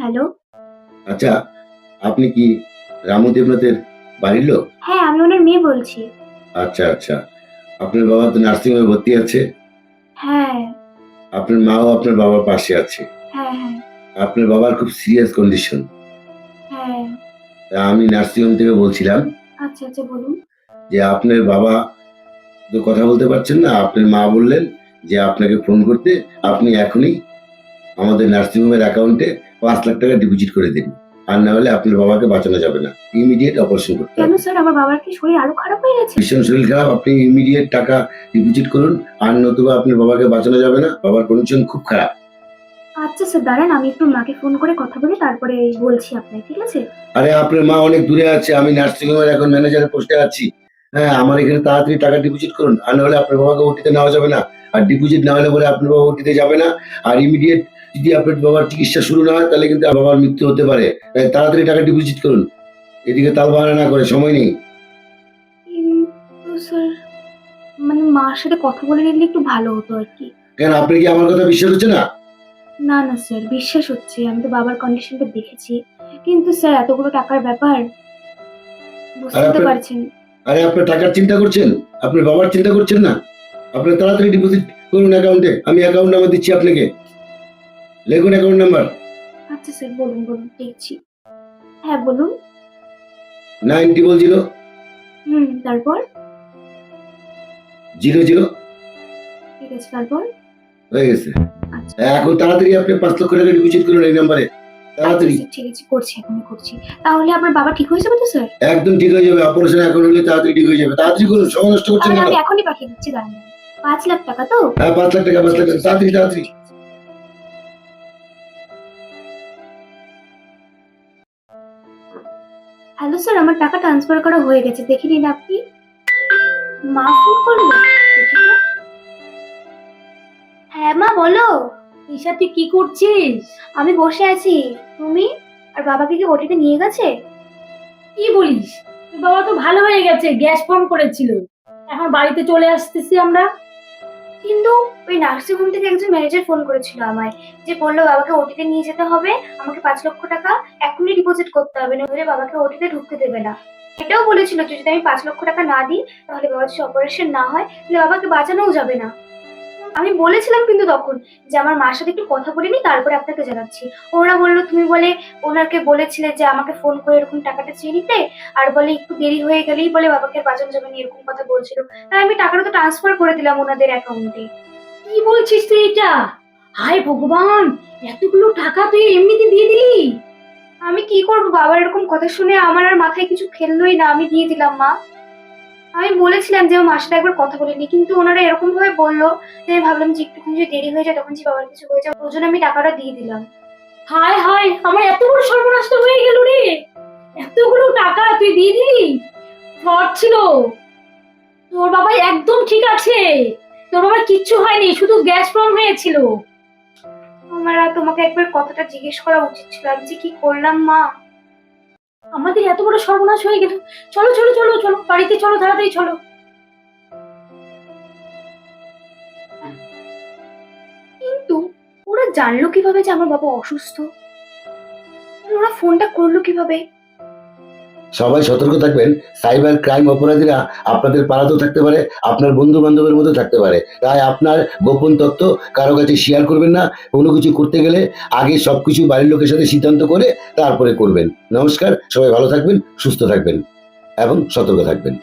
Hello. আচ্ছা আপনি কি রামু দেবনাথের বাড়ির লোক? হ্যাঁ আমি ওনার মেয়ে বলছি। আচ্ছা আচ্ছা। আপনার বাবা তো নার্সিংহোমে ভর্তি আছে। হ্যাঁ। আপনার মাও আপনার বাবার পাশে আছে। হ্যাঁ হ্যাঁ। আপনার বাবার খুব সিরিয়াস কন্ডিশন। হ্যাঁ। আমি নার্সিংহোম থেকে বলছিলাম আচ্ছা আচ্ছা বলুন। যে আপনার বাবা তো কথা বলতে পারছেন না আপনার মা বললেন যে আপনাকে ফোন করতে আপনি এখনই আমাদের নার্সিংহোমের অ্যাকাউন্টে পাঁচ লাখ টাকা ডিপোজিট করে দিন। আর না হলে আপনার বাবাকে বাঁচানো যাবে না। ইমিডিয়েট অপারেশন করতে কেন স্যার আমার বাবার কি শরীর আরও খারাপ হয়ে গেছে? ভীষণ শরীর খারাপ আপনি ইমিডিয়েট টাকা ডিপোজিট করুন আর নতুবা আপনার বাবাকে বাঁচানো যাবে না। বাবার কন্ডিশন খুব খারাপ। আচ্ছা স্যার দাঁড়ান আমি একটু মাকে ফোন করে কথা বলে তারপরে বলছি আপনাকে ঠিক আছে? আরে আপনার মা অনেক দূরে আছে আমি নার্সিংহোমের এখন ম্যানেজারের পোস্টে আছি। হ্যাঁ আমার এখানে তাড়াতাড়ি টাকা ডিপোজিট করুন আর নাহলে আপনার বাবাকে ওটিতে নেওয়া যাবে না। আর ডিপোজিট না হলে বলে আপনার বাবা ওটিতে যাবে না। আর ইমিডিয়েট যদি আপনার বাবার চিকিৎসা শুরু না হয় তাহলে কিন্তু বাবার মৃত্যু হতে পারে। তাই তাড়াতাড়ি টাকা ডিপোজিট করুন। এদিকে তাল বাহানা না করে সময় নেই। মানে মার সাথে কথা বলে নিলে একটু ভালো হতো আর কি। কেন আপনি কি আমার কথা বিশ্বাস হচ্ছে না? না না স্যার বিশ্বাস হচ্ছে। আমি তো বাবার কন্ডিশনটা দেখেছি। কিন্তু স্যার এতগুলো টাকার ব্যাপার বুঝতে পারছেন। আরে আপনার টাকার চিন্তা করছেন? আপনার বাবার চিন্তা করছেন না? আপনি তাড়াতাড়ি ডিপোজিট করুন অ্যাকাউন্টে আমি অ্যাকাউন্ট নাম্বার দিচ্ছি আপনাকে। লেখুন অ্যাকাউন্ট নাম্বার আচ্ছা স্যার বলুন বলুন দেখছি। হ্যাঁ বলুন। নাইন ট্রিপল জিরো হুম তারপর? জিরো জিরো ঠিক আছে তারপর? হয়ে গেছে। আচ্ছা। এখন তাড়াতাড়ি আপনি পাঁচ লক্ষ টাকা ডিপোজিট করুন এই নাম্বারে তাড়াতাড়ি। আচ্ছা, ঠিক আছে করছি এখনই করছি। তাহলে আপনার বাবা ঠিক হয়ে যাবে তো স্যার একদম ঠিক হয়ে যাবে। অপারেশন এখন হলে তাড়াতাড়ি ঠিক হয়ে যাবে। তাড়াতাড়ি করুন সময় নষ্ট করছেন কেন? আমি এখনই পাঠিয়ে দিচ্ছি দাঁড়ান। পাঁচ লাখ টাকা তো? হ্যাঁ পাঁচ লাখ টাকা পাঁচ লাখ টাকা। তাড়াতাড়ি তাড়াতাড়ি হ্যালো স্যার আমার টাকা ট্রান্সফার করা হয়ে গেছে। দেখে নিন আপনি। মা ফোন করল? হ্যাঁ মা বলো। ঈশা তুই কি করছিস? আমি বসে আছি। তুমি? আর বাবাকে কি ওটিতে নিয়ে গেছে? কি বলিস? তোর বাবা তো ভালো হয়ে গেছে গ্যাস ফোন করেছিল। এখন বাড়িতে চলে আসতেছি আমরা। কিন্তু ওই নার্সিংহোম থেকে একজন ম্যানেজার ফোন করেছিল আমায় যে বলল, বাবাকে ওটিতে নিয়ে যেতে হবে, আমাকে পাঁচ লক্ষ টাকা এখনই ডিপোজিট করতে হবে নইলে বাবাকে ওটিতে ঢুকতে দেবে না। এটাও বলেছিল যে যদি আমি পাঁচ লক্ষ টাকা না দিই, তাহলে বাবার যদি অপারেশন না হয়, তাহলে বাবাকে বাঁচানোও যাবে না। আমি বলেছিলাম কিন্তু তখন যে আমার মার সাথে একটু কথা বলে নি তারপরে আপনাকে জানাচ্ছি। ওরা বলল তুমি বলে ওনাকে বলেছিলে যে আমাকে ফোন করে এরকম টাকাটা চেয়ে নিতে আর বলে একটু দেরি হয়ে গেলেই বলে বাবাকে বাঁচানো যাবে না এরকম কথা বলছিল। তাই আমি টাকাটা তো ট্রান্সফার করে দিলাম ওনাদের অ্যাকাউন্টে কি বলছিস তুই এটা? হায় ভগবান এতগুলো টাকা তুই এমনিতে দিয়ে দিলি? আমি কি করব বাবার এরকম কথা শুনে আমার আর মাথায় কিছু খেললোই না আমি দিয়ে দিলাম মা। আমি বলেছিলাম যে মার সাথে একবার কথা বলিনি কিন্তু ওনারা এরকম ভাবে বলল যে আমি ভাবলাম যে একটুখানি যদি দেরি হয়ে যায় তখন যে বাবার কিছু হয়ে যায় ওই জন্য আমি টাকাটা দিয়ে দিলাম। হায় হায় আমার এত বড় সর্বনাশ হয়ে গেল রে। এতগুলো টাকা তুই দিয়ে দিলি? ফ্রড ছিল। তোর বাবা একদম ঠিক আছে। তোর বাবার কিচ্ছু হয়নি শুধু গ্যাস ফর্ম হয়েছিল। আমার তোমাকে একবার কথাটা জিজ্ঞেস করা উচিত ছিল আমি যে কি করলাম মা? আমাদের এত বড় সর্বনাশ হয়ে গেল। চলো চলো চলো চলো, বাড়িতে চলো, তাড়াতাড়ি চলো। কিন্তু ওরা জানলো কীভাবে যে আমার বাবা অসুস্থ? ওরা ফোনটা করল কীভাবে? সবাই সতর্ক থাকবেন। সাইবার ক্রাইম অপরাধীরা আপনাদের পাড়াতেও থাকতে পারে, আপনার বন্ধু বান্ধবের মধ্যে থাকতে পারে। তাই আপনার গোপন তথ্য কারও কাছে শেয়ার করবেন না। কোনো কিছু করতে গেলে আগে সব কিছু বাড়ির লোকের সাথে সিদ্ধান্ত করে তারপরে করবেন। নমস্কার, সবাই ভালো থাকবেন, সুস্থ থাকবেন এবং সতর্ক থাকবেন।